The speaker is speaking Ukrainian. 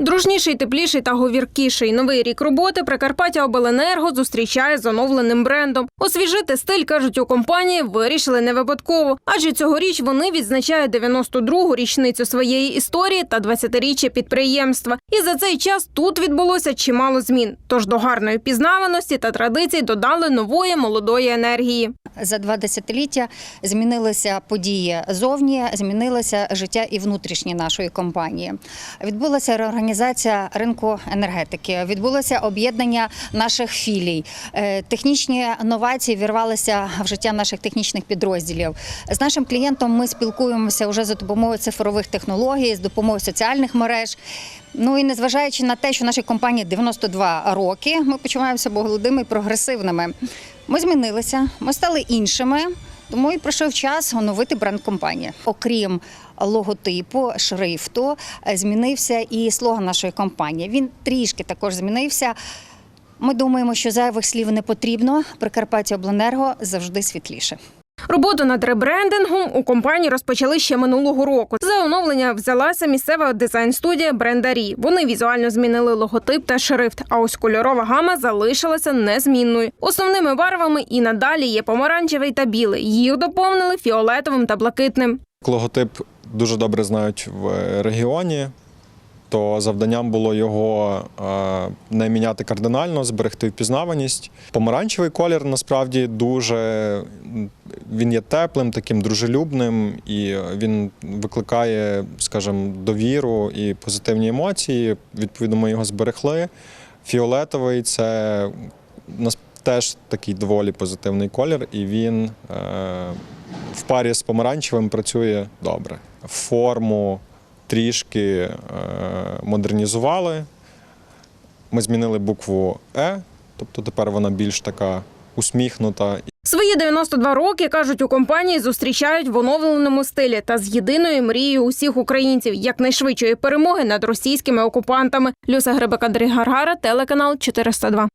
Дружніший, тепліший та говіркіший. Новий рік роботи Прикарпаття Обленерго зустрічає з оновленим брендом. Освіжити стиль, кажуть у компанії, вирішили не випадково. Адже цьогоріч вони відзначають 92-гу річницю своєї історії та 20-річчя підприємства. І за цей час тут відбулося чимало змін. Тож до гарної пізнаваності та традицій додали нової молодої енергії. За два десятиліття змінилися події зовні, змінилося життя і внутрішнє нашої компанії. Відбулася реорганізація ринку енергетики, відбулося об'єднання наших філій. Е, Технічні новації вірвалися в життя наших технічних підрозділів. З нашим клієнтом ми спілкуємося вже за допомогою цифрових технологій, з допомогою соціальних мереж. Ну і незважаючи на те, що нашій компанії 92 роки, ми почуваємося молодими і прогресивними. Ми змінилися, ми стали іншими, тому і пройшов час оновити бренд компанії. Окрім логотипу, шрифту, е, змінився і слоган нашої компанії. Він трішки також змінився. Ми думаємо, що зайвих слів не потрібно. Прикарпаття Обленерго завжди світліше. Роботу над ребрендингом у компанії розпочали ще минулого року. За оновлення взялася місцева дизайн-студія Брендарі. Вони візуально змінили логотип та шрифт. А ось кольорова гама залишилася незмінною. Основними барвами і надалі є помаранчевий та білий. Їх доповнили фіолетовим та блакитним. Логотип дуже добре знають в регіоні, то завданням було його е, не міняти кардинально, зберегти впізнаваність. Помаранчевий колір насправді дуже він є теплим, таким дружелюбним, і він викликає, скажімо, довіру і позитивні емоції. Відповідно, ми його зберегли. Фіолетовий це теж такий доволі позитивний колір, і він е, в парі з помаранчевим працює добре. Форму трішки е, модернізували. Ми змінили букву Е, тобто тепер вона більш така усміхнута. Свої 92 роки кажуть у компанії зустрічають в оновленому стилі та з єдиною мрією усіх українців якнайшвидшої перемоги над російськими окупантами. Люся Гребек, Андрій Гаргара, телеканал 402.